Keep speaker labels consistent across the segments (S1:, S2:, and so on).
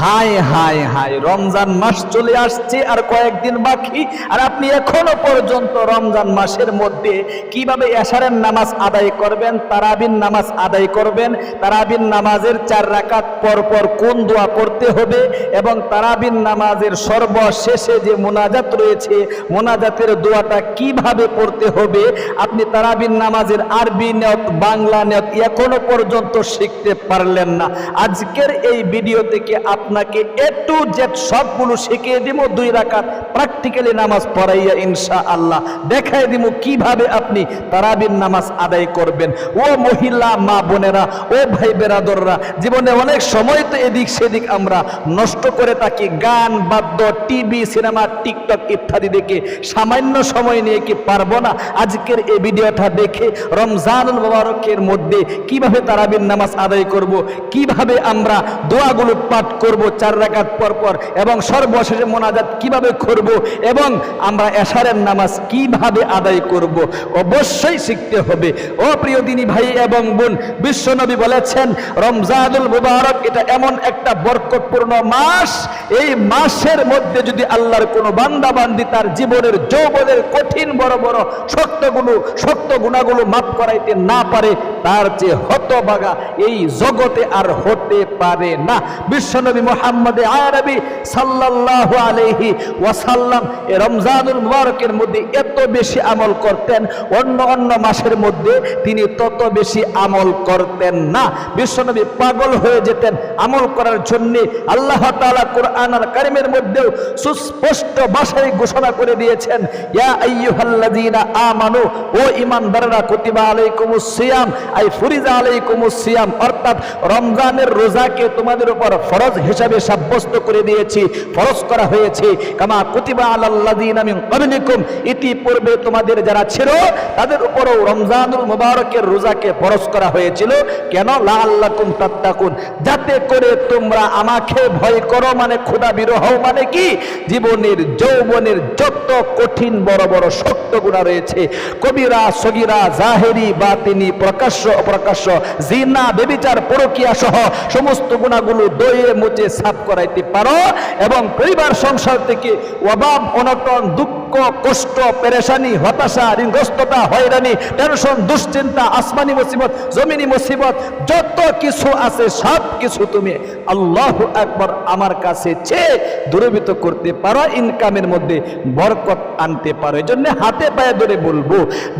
S1: High হায় হায়, রমজান মাস চলে আসছে আর কয়েকদিন বাকি। আর আপনি এখনও পর্যন্ত রমজান মাসের মধ্যে কীভাবে এশারের নামাজ আদায় করবেন তারাবিন নামাজ আদায় করবেন তারাবিন নামাজের চার রাকাত পর পর কোন দোয়া করতে হবে এবং তারাবিন নামাজের সর্বশেষে যে মোনাজাত রয়েছে, মোনাজাতের দোয়াটা কীভাবে পড়তে হবে, আপনি তারাবিন নামাজের আরবি নিয়ত বাংলা নিয়ত এখনও পর্যন্ত শিখতে পারলেন না। আজকের এই ভিডিও থেকে আপনাকে এ টু জেড সবগুলো শিখিয়ে দিব, দুই রাকাত প্র্যাকটিক্যালি নামাজ পড়াইয়া ইনশা আল্লাহ দেখাই দিব কীভাবে আপনি তারাবিন নামাজ আদায় করবেন। ও মহিলা, মা বোনেরা, ও ভাই বেরাদররা, জীবনে অনেক সময় তো এদিক সেদিক আমরা নষ্ট করে থাকি। গান, বাদ্য, টিভি, সিনেমা, টিকটক ইত্যাদি দেখে সামান্য সময় নিয়ে কি পারব না? আজকের এই ভিডিওটা দেখে মোবারকের মধ্যে কীভাবে তারাবিন নামাজ আদায় করব, কীভাবে আমরা দোয়াগুলো পাঠ করব চার রাকাত পর পর এবং সর্বশেষে মোনাজাত কীভাবে করব এবং আমরা এশারের নামাজ কীভাবে আদায় করব অবশ্যই শিখতে হবে। ও প্রিয় দিনী ভাই এবং বোন, বিশ্বনবী বলেছেন, রমজানুল মুবারক এটা এমন একটা বরকতপূর্ণ মাস। এই মাসের মধ্যে যদি আল্লাহর কোনো বান্দা বান্দি তার জীবনের যৌবনের কঠিন বড় বড় শক্তগুলো, শক্ত গুণাগুলো মাফ করাইতে না পারে তার যে হতবাগা এই জগতে আর হতে পারে না। বিশ্বনবী মোহাম্মদ আরবি সাল্লাল্লাহু আলাইহি ওয়াসাল্লাম রমজানুল মুবারকের মধ্যে এত বেশি আমল করতেন, অন্য অন্য মাসের মধ্যে তিনি তত বেশি আমল করতেন না। বিশ্বনবী পাগল হয়ে যেতেন আমল করার জন্য। আল্লাহ তালা কোরআন আর কারিমের মধ্যেও সুস্পষ্ট ভাষায় ঘোষণা করে দিয়েছেন, ইয়া আইয়ুহাল্লাযীনা আমানু, ও ঈমানদাররা, কুতিবা আলাইকুমুস সিয়াম আই ফুরিজা আলাইকুমুস সিয়াম, অর্থাৎ রমজানের রোজাকে তোমাদের উপর ফরজ হিসাবে সাব্যস্ত করে দিয়েছি, ফরজ করা হয়েছে। কামা কুতিবা আলাল্লাযীনা মিন ক্বাবলিকুম, ইতিপূর্বে তোমাদের যারা ছিল, তাদের উপরও রমজানুল মুবারকের রোজাকে ফরজ করা হয়েছিল। কেন? লাআল্লাকুম তাত্তাকুন, যাতে করে তোমরা আমাকে ভয় করো মানে ক্ষুধা বিরহ মানে কি? জীবনের যৌবনের যত কঠিন বড় বড় শক্ত গুণা রয়েছে, কবিরা, সগিরা, জাহেরি, বাতিনি প্রকাশ্য অপ্রকাশ্য, জিনা, বেবিচার, পরকিয়া সহ সমস্ত গুণাগুলো দইয়ে মুচে সাফ করাইতে পারো এবং পরিবার সংসার থেকে অভাব, অনটন, দুঃখ, কষ্ট, পেরেশানি, হতাশা, ঋণগ্রস্ততা, হয়রানি, টেনশন, দুশ্চিন্তা, আসমানি মুসিবত, জমিনি মুসিবত, যত কিছু আছে সব কিছু তুমি আল্লাহ একবার আমার কাছে চেয়ে দূরীভূত করতে পারো ইনকামের মধ্যে বরকত আনতে পারো। এই জন্য হাতে পায়ে ধরে বলব,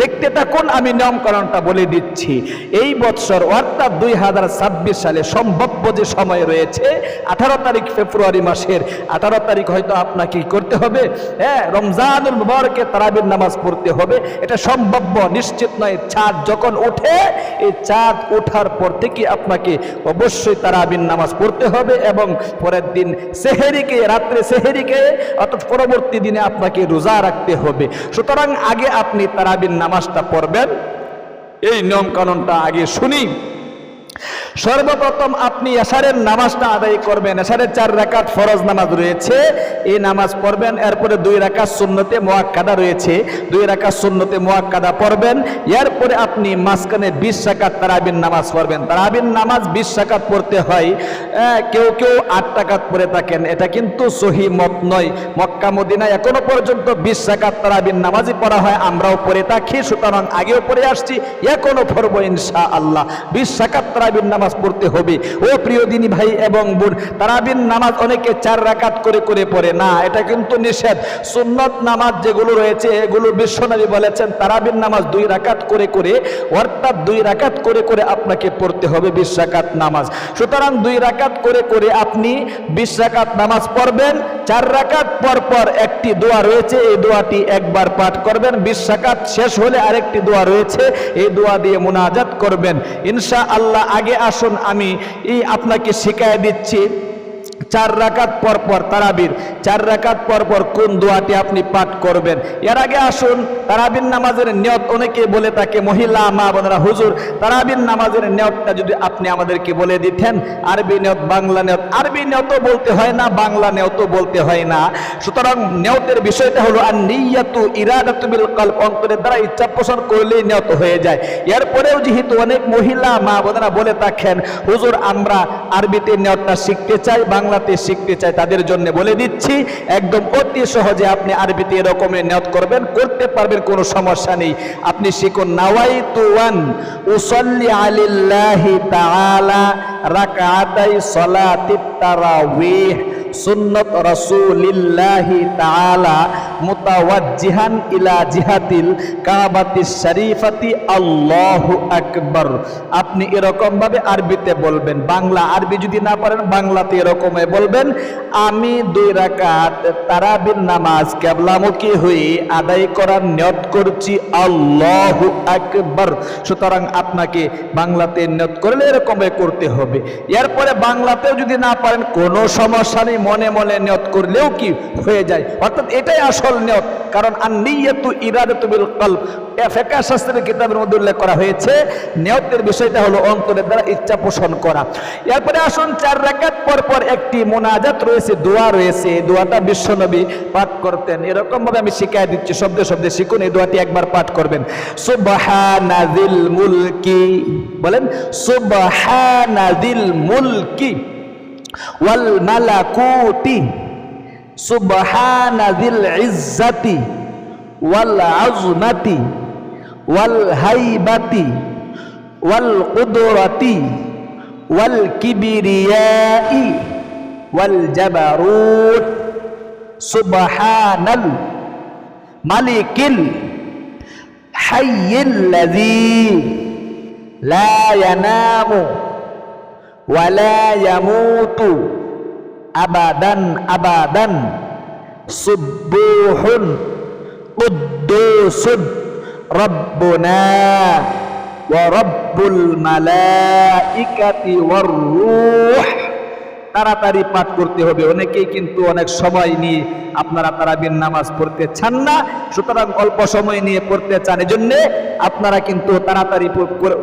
S1: দেখতে থাকুন, আমি নিয়মকরণটা বলে দিচ্ছি। এই বৎসর অর্থাৎ দুই হাজার ছাব্বিশ সালে সম্ভাব্য যে সময় রয়েছে, আঠারো তারিখ ফেব্রুয়ারি মাসের, আঠারো তারিখ হয়তো আপনাকে করতে হবে? হ্যাঁ রমজানুল মুবারকে তারাবির নামাজ পড়তে হবে। এটা সম্ভাব্য, নিশ্চিত নয়, চাঁদ যখন ওঠে, এই চাঁদ ওঠার পর থেকে আপনাকে অবশ্যই তারাবিন নামাজ পড়তে হবে এবং পরের দিন সেহেরিকে, রাত্রে সেহেরিকে, অর্থাৎ পরবর্তী দিনে আপনাকে রোজা রাখতে হবে। সুতরাং আগে আপনি তারাবিন নামাজটা পড়বেন। এই নিয়ম কানুনটা আগে শুনি। সর্বপ্রথম আপনি এশারের নামাজটা আদায় করবেন। এশারের চার রাকাত ফরজ নামাজ রয়েছে। এই নামাজ পড়বেন, এরপরে দুই রাকাত শূন্যতে মোয়াক্কাদা রয়েছে। দুই রাকাত শূন্যতে মোয়াক্কাদা পড়বেন, এরপরে আপনি মাঝখানে বিশ রাকাত তারাবিন নামাজ পড়বেন। তারাবিন নামাজ বিশ রাকাত পড়তে হয়। কেউ কেউ আট টাকাত পড়ে থাকেন। এটা কিন্তু সহি মত নয়। মক্কা, মদিনায় এখনও পর্যন্ত বিশ রাকাত তারাবিন নামাজই পড়া হয়। আমরাও পড়ে থাকি, সুতরাং আগেও পড়ে আসছি, এখনও পড়ব ইনশা আল্লাহ বিশ রাকাত তারাবিন নামাজ পড়তে হবে। ও প্রিয় দিনী ভাই এবং বোন তারাবিন নামাজ অনেকে চার রাকাত করে করে পড়ে। না, এটা কিন্তু নিষেধ। সুন্নত নামাজ যেগুলো রয়েছে, এগুলো বিশ্বনবী বলেছেন তারাবিন নামাজ দুই রাকাত করে করে, অর্থাৎ দুই রাকাত করে করে আপনাকে পড়তে হবে বিশ রাকাত নামাজ। সুতরাং দুই রাকাত করে করে আপনি বিশ রাকাত নামাজ পড়বেন, চার রাকাত পর পর একটি দোয়া রয়েছে, এই দোয়াটি একবার পাঠ করবেন। বিশ রাকাত শেষ হলে আরেকটি দোয়া রয়েছে, এই দোয়া দিয়ে মুনাজাত করবেন। ইনশা আল্লাহ আগে আসুন আমি এই আপনাকে শিখাই দিচ্ছি। চার রাকাত পর পর তারাবির, চার রাকাত পর পর কোন দোয়াটি আপনি পাঠ করবেন? এর আগে আসুন, তারাবির নামাজের নিয়ত অনেকে বলে থাকে, মহিলা, মা বোনেরা, হুজুর, তারাবির নামাজের নিয়তটা যদি আপনি আমাদেরকে বলে দিতেন, আরবি নিয়ত, বাংলা নিয়ত, আরবি নিয়ত বলতে হয় না, বাংলা নিয়ত বলতে হয় না। সুতরাং নিয়তের বিষয়টা হলো আর নিয়াতু ইরাদাতু বিল কলব অন্তরের দ্বারা ইচ্ছা পোষণ করলেই নিয়ত হয়ে যায়। এরপরেও যেহেতু অনেক মহিলা, মা বোনেরা বলে থাকেন, হুজুর, আমরা আরবিতে নিয়তটা শিখতে চাই, বাংলা বাংলাতে শিখতে চায়, তাদের জন্য বলে দিচ্ছি, একদম অতি সহজে আপনি আরবিতে এরকমের নিয়ত করবেন, করতে পারবেন, কোনো সমস্যা নেই। আপনি শিখুন নাওয়াইতু ওয়ান উসল্লি আলিল্লাহি তাআলা রাকাতাই সালাতিত তারাওয়িহ। সুন্নত রাসূলিল্লাহি তাআলা মুতাওয়াজ্জিহান ইলা জিহাতিল কাবাতিস শরীফাতি। আল্লাহু আকবার। আপনি এরকম ভাবে আরবিতে বলবেন, বাংলা আরবি যদি না পারেন, বাংলাতে এরকম বলবেন, আমি দুই রাকাত তারাবির নামাজ কেবলামুখী হয়ে আদায় করার নিয়ত করছি। আল্লাহু আকবার। সুতরাং আপনাকে বাংলাতে নিয়ত করলে এরকম করতে হবে। এরপরে বাংলাতেও যদি না পারেন, কোনো সমস্যা নেই। মনে মনে নিয়ত করলেও কি হয়ে যায়? অর্থাৎ এটাই আসল নিয়ত। কারণ আর নিয়তু ইরাদতু বিল কলব ফেকা শাস্ত্রের কিতাবের মধ্যে উল্লেখ করা হয়েছে, নিয়তের বিষয়টা হলো অন্তরের দ্বারা ইচ্ছা পোষণ করা। এরপরে আসুন, চার রাকাত পর পর একটি মোনাজাত রয়েছে, দোয়া রয়েছে। এই দোয়াটা বিশ্বনবী পাঠ করতেন। এরকম ভাবে আমি শিখাই দিচ্ছি, শব্দে শব্দে শিখুন, এই দোয়াটি একবার পাঠ করবেন। সুবহানাজিল মুলকি। বলেন সুবহানাজিল মুলকি। ওয়াল মালাকুতি সুবহানাজিল ইজ্জাতি ওয়াল আজমাতি ওয়াল হাইবাতি ওয়াল কুদরতি ওয়াল কিবরিয়াই ওয়াল জাবারুত সুবহানাল মালিকিল হাইয়িল্লাযী ওয়ালা ইয়ামুতু আবাদান আবাদান সুব্বুহুন কুদ্দুসুন রব্বুনা ওয়া রব্বুল মালাইকাতি ওয়ার রূহ তাড়াতাড়ি পাঠ করতে হবে। অনেকেই কিন্তু অনেক সময় নিয়ে আপনারা তারাবির নামাজ পড়তে চান না, সুতরাং অল্প সময় নিয়ে পড়তে চান। এজন্য আপনারা কিন্তু তাড়াতাড়ি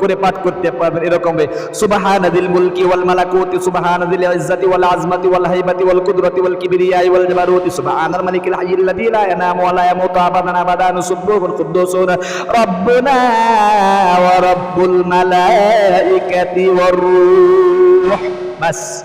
S1: করে- পাঠ করতে পারবেন এরকম সুবহানাদিল মুলকি ওয়াল মালাকুতি সুবহানাদিল ইজ্জাতি ওয়াল আজমাতি ওয়াল হাইবাতি ওয়াল কুদরতি ওয়াল কিবরিয়াই ওয়াল জাবারুতি, সুবহানাল মালিকিল হাইয়িল লাযী লা ইয়ানামু ওয়া লা ইয়ামুতু আবাদান আবাদান সুবহুল কুদ্দুসুন রাব্বুনা ওয়া রাব্বুল মালাইকাতি ওয়ার রূহ। বাস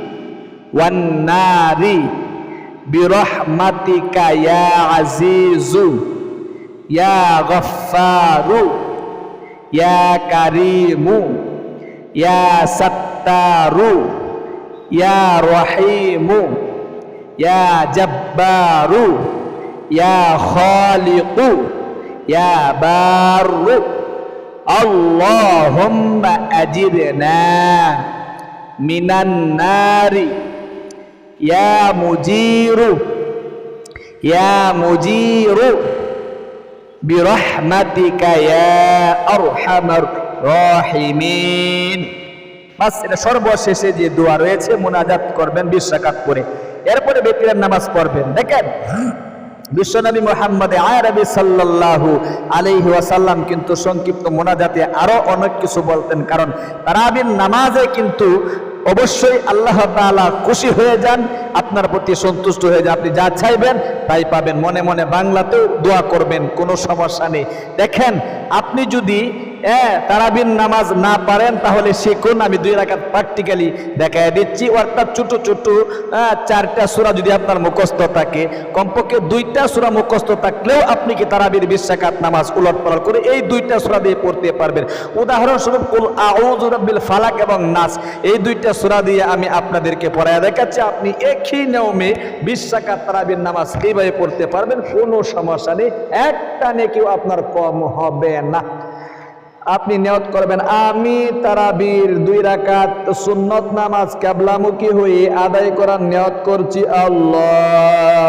S1: wan nari birahmatika ya azizu ya ghaffaru ya karimu ya sattaru ya rahimu ya jabbaru ya khaliqu ya Baru. Allahumma ajirna minan nari ইয়া মুজিরু ইয়া মুজিরু, বিরহমাতিকা ইয়া আরহামার রাহিমিন। বাস, এটা সর্বশেষে যে দোয়া রয়েছে, মোনাজাত করবেন বিশ্বকাপ করে এরপরে ব্যক্তিরা নামাজ পড়বেন। দেখেন, বিশ্বনবী মোহাম্মদ আয়ারবি সাল্লাহ আলহি ওয়াসাল্লাম কিন্তু সংক্ষিপ্ত মোনাজাতে আরও অনেক কিছু বলতেন। কারণ তারাবির নামাজে কিন্তু অবশ্যই আল্লাহ তালা খুশি হয়ে যান, আপনার প্রতি সন্তুষ্ট হয়ে যান। আপনি যা চাইবেন তাই পাবেন। মনে মনে বাংলাতেও দোয়া করবেন, কোনো সমস্যা নেই। দেখেন, আপনি যদি হ্যাঁ নামাজ না পারেন, তাহলে শিখুন, আমি দুই রাকাত প্র্যাকটিক্যালি দেখাই দিচ্ছি। অর্থাৎ ছোট ছোট চারটা সূরা যদি আপনার মুখস্থ থাকে, কমপক্ষে দুইটা সূরা মুখস্থ থাকলেও আপনি কি তারাবির বিশ রাকাত নামাজ উলট পালট করে এই দুইটা সূরা দিয়ে পড়তে পারবেন। উদাহরণস্বরূপ, কুল আউযু রাব্বিল ফালাক এবং নাস এই দুইটা সূরা দিয়ে আমি আপনাদেরকে পড়ায় দেখাচ্ছি। আপনি একই নিয়মে বিশ রাকাত তারাবির নামাজ এইভাবে পড়তে পারবেন, কোনো সমস্যা নেই। একটা নেকিও আপনার কম হবে না। আপনি নিয়ত করবেন, আমি তারাবির দুই রাকাত সুন্নত নামাজ কেবলামুখী হয়ে আদায় করার নিয়ত করছি আল্লাহু।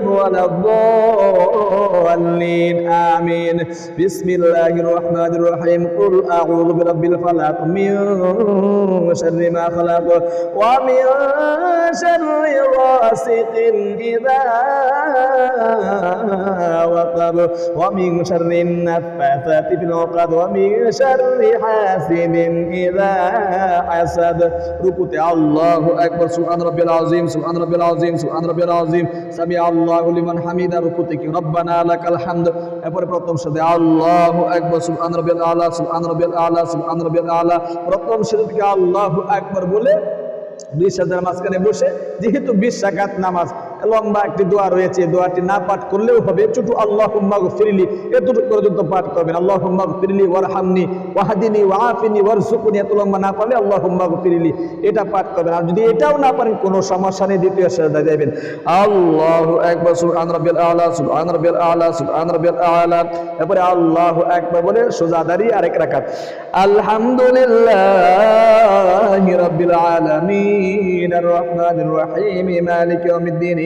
S1: ولا الضالين. آمين. بسم الله الرحمن الرحيم. قل أعوذ برب الفلق من شر ما خلق ومن شر غاسق إذا وقب ومن شر النفاثات في العقد ومن شر حاسد إذا حسد. ركوت الله أكبر. سبحان ربي العظيم. سبحان ربي العظيم. سبحان ربي العظيم. سمع الله আল্লাহু লিমান হামিদা রুকুতে কি রব্বানা লাকাল হামদ। এরপরে প্রথম সাথে আল্লাহু আকবার, সুবহান রাব্বিল আলা, সুবহান রাব্বিল আলা, সুবহান রাব্বিল আলা। প্রথম সাথে আল্লাহু আকবার বলে বিশ হাজার মাঝখানে বসে, যেহেতু বিশ সাকাত নামাজ লম্বা একটি দোয়া রয়েছে দোয়াটি না পাঠ করলেও হবে। ছোট আল্লাহ হুম্মাগ ফিরিলি এতটুকু পর্যন্ত পাঠ করবেন। আল্লাহ হুম্মাগ ফিরিলি ওয়ার হামনি ওয়াহাদিনি ওয়াহাফিনি ওয়ার সুকুনি এত লম্বা না পারলে আল্লাহ হুম্মাগ ফিরিলি এটা পাঠ করবেন। আর যদি এটাও না পারেন, কোনো সমস্যা নেই, দ্বিতীয় সাজদা যাবেন আল্লাহ একবার সুবহান রাব্বিল আলা, সুবহান রাব্বিল আলা, সুবহান রাব্বিল আলা। এরপরে আল্লাহ একবার বলে সোজা দাঁড়িয়ে আরেক রাকাত। আলহামদুলিল্লাহ রাব্বিল আলামিন, আর রহমানির রহিম, মালিক ইয়াউমিদ্দিন।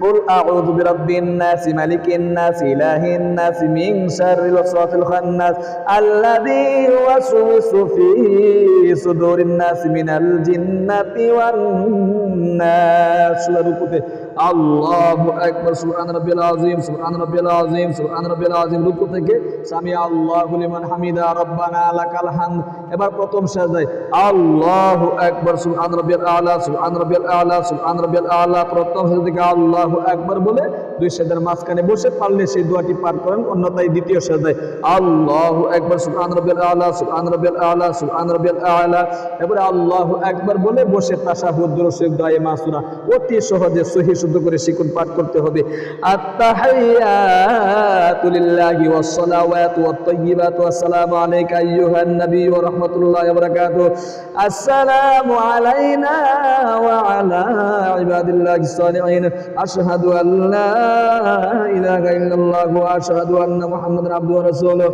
S1: قل أعوذ برب الناس ملك الناس إله الناس من شر الوسواس الخناس الذي يوسوس في صدور الناس من الجنة والناس রুকুতে আল্লাহু আকবার সুবহান রাব্বিল আযীম সুবহান রাব্বিল আযীম সুবহান রাব্বিল আযীম রুকু থেকে সামি আল্লাহু লিমান হামিদা রব্বানা লাকাল হামদ এবার প্রথম সাজদায় আল্লাহু আকবার সুবহান রাব্বিল আলা সুবহান রাব্বিল আলা সুবহান রাব্বিল আলা প্রথম সাজদা থেকে আল্লাহু আকবার বলে দুই সাজদার মাঝখানে বসে পারলে সেই দোয়াটি পাঠ করেন, অন্যথায় দ্বিতীয় সাজদায় আল্লাহু আকবার, সুবহান রাব্বিল আলা, সুবহান রাব্বিল আলা, সুবহান রাব্বিল আলা। এবারে আল্লাহু আকবার বলে বসে তাশাহুদ, দুরূদ দোয়া মাসুরা। অতি সহজে সহি শুদ্ধ করে শিকুন পাঠ করতে হবে। সালাওয়াতু ওয়াত তাইয়্যিবাতু আসসালামু আলাইকা আইয়ুহান নবী ওয়া রাহমাতুল্লাহি ওয়া বারাকাতুহু। আসসালামু আলাইনা ওয়া আলা ইবাদিল্লাহিস সালিহিন। আশহাদু আন লা ইলাহা ইল্লাল্লাহ আশহাদু আন্না মুহাম্মাদান আবদুহু ওয়া রাসূলুহু।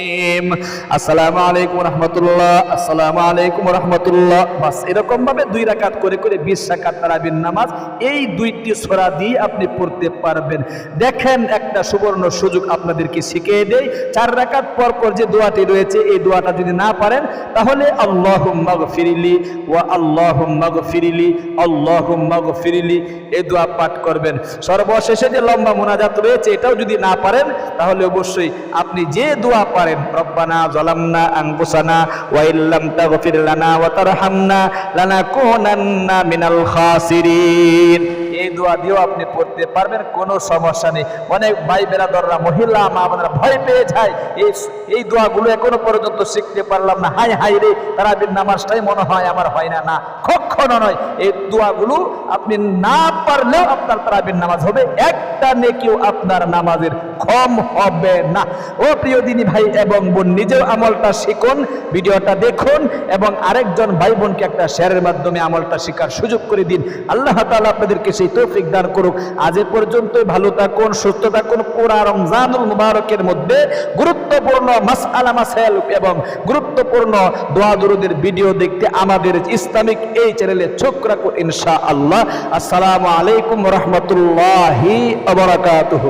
S1: আসসালামু আলাইকুম রহমতুল্লাহ, আসসালামু আলাইকুম রহমতুল্লাহ। বাস এরকম ভাবে দুই রাকাত করে করে বিশ রাকাত তারাবির নামাজ এই দুইটি সোরা দিয়ে আপনি পড়তে পারবেন। দেখেন একটা সুবর্ণ সুযোগ আপনাদেরকে শিখিয়ে দেই। চার রাকাত পর পর যে দোয়াটি রয়েছে, এই দোয়াটা যদি না পারেন, তাহলে আল্লাহ ফিরিলি ওয়া আল্লাহ ফিরিলি আল্লাহ ফিরিলি এই দোয়া পাঠ করবেন। সর্বশেষে যে লম্বা মোনাজাত রয়েছে, এটাও যদি না পারেন, তাহলে অবশ্যই আপনি যে দোয়া পারেন রব্বানা জলামনা আংকুসানা ওয়াইল্লাম তাগফির লানা ওয়া তারহামনা লানাকুনান্না মিনাল খাসিরিন। এই দোয়া দিয়েও আপনি পড়তে পারবেন, কোনো সমস্যা নেই। অনেক ভাই বেরাদররা, মহিলা, মা বোনেরা ভয় পেয়ে যায়। এই এই দোয়াগুলো এখনও পর্যন্ত শিখতে পারলাম না। হাই হাই রে তারা নামাজটাই মনে হয় আমার হয় না না, কখনো নয়। এই দোয়াগুলো আপনি না পারলেও আপনার তারাবির নামাজ হবে। একটা নেকিও আপনার নামাজের কম হবে না। ও প্রিয় দিনী ভাই এবং বোন, নিজেও আমলটা শিখুন, ভিডিওটা দেখুন এবং আরেকজন ভাই বোনকে একটা শেয়ারের মাধ্যমে আমলটা শেখার সুযোগ করে দিন। আল্লাহ তাআলা আপনাদেরকে সেই তৌফিক দান করুক। আজ এ পর্যন্ত ভালো থাকুন, সুস্থ থাকুন। পুরা রমজানুল মুবারকের মধ্যে গুরুত্বপূর্ণ মাসআলা মাসাইল এবং গুরুত্বপূর্ণ দোয়া দুরুদের ভিডিও দেখতে আমাদের ইসলামিক এই চ্যানেলে চোখ রাখুন ইনশাআল্লাহ। আসসালামু আলাইকুম রহমতুল্লাহি আবরাকাতুহু